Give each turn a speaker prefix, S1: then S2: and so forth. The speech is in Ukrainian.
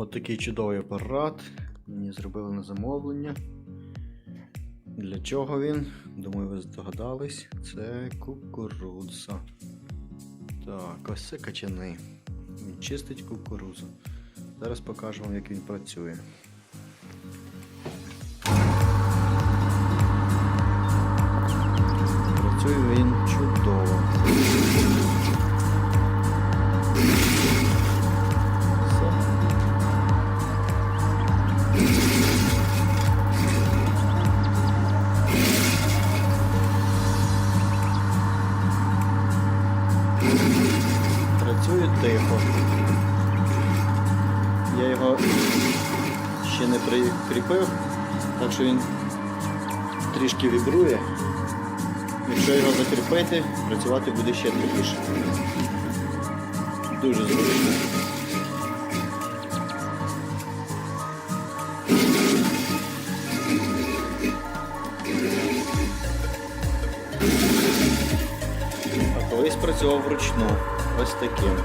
S1: От такий чудовий апарат. Мені зробили на замовлення. Для чого він? Думаю, ви здогадались. Це кукурудза. Так, ось це качани. Він чистить кукурудзу. Зараз покажу вам, як він працює. Працює тихо. Я його ще не прикріпив, так що він трішки вібрує. Якщо його закріпити, працювати буде ще тихіше. Дуже зручно. Колись працював вручну. Ось таким.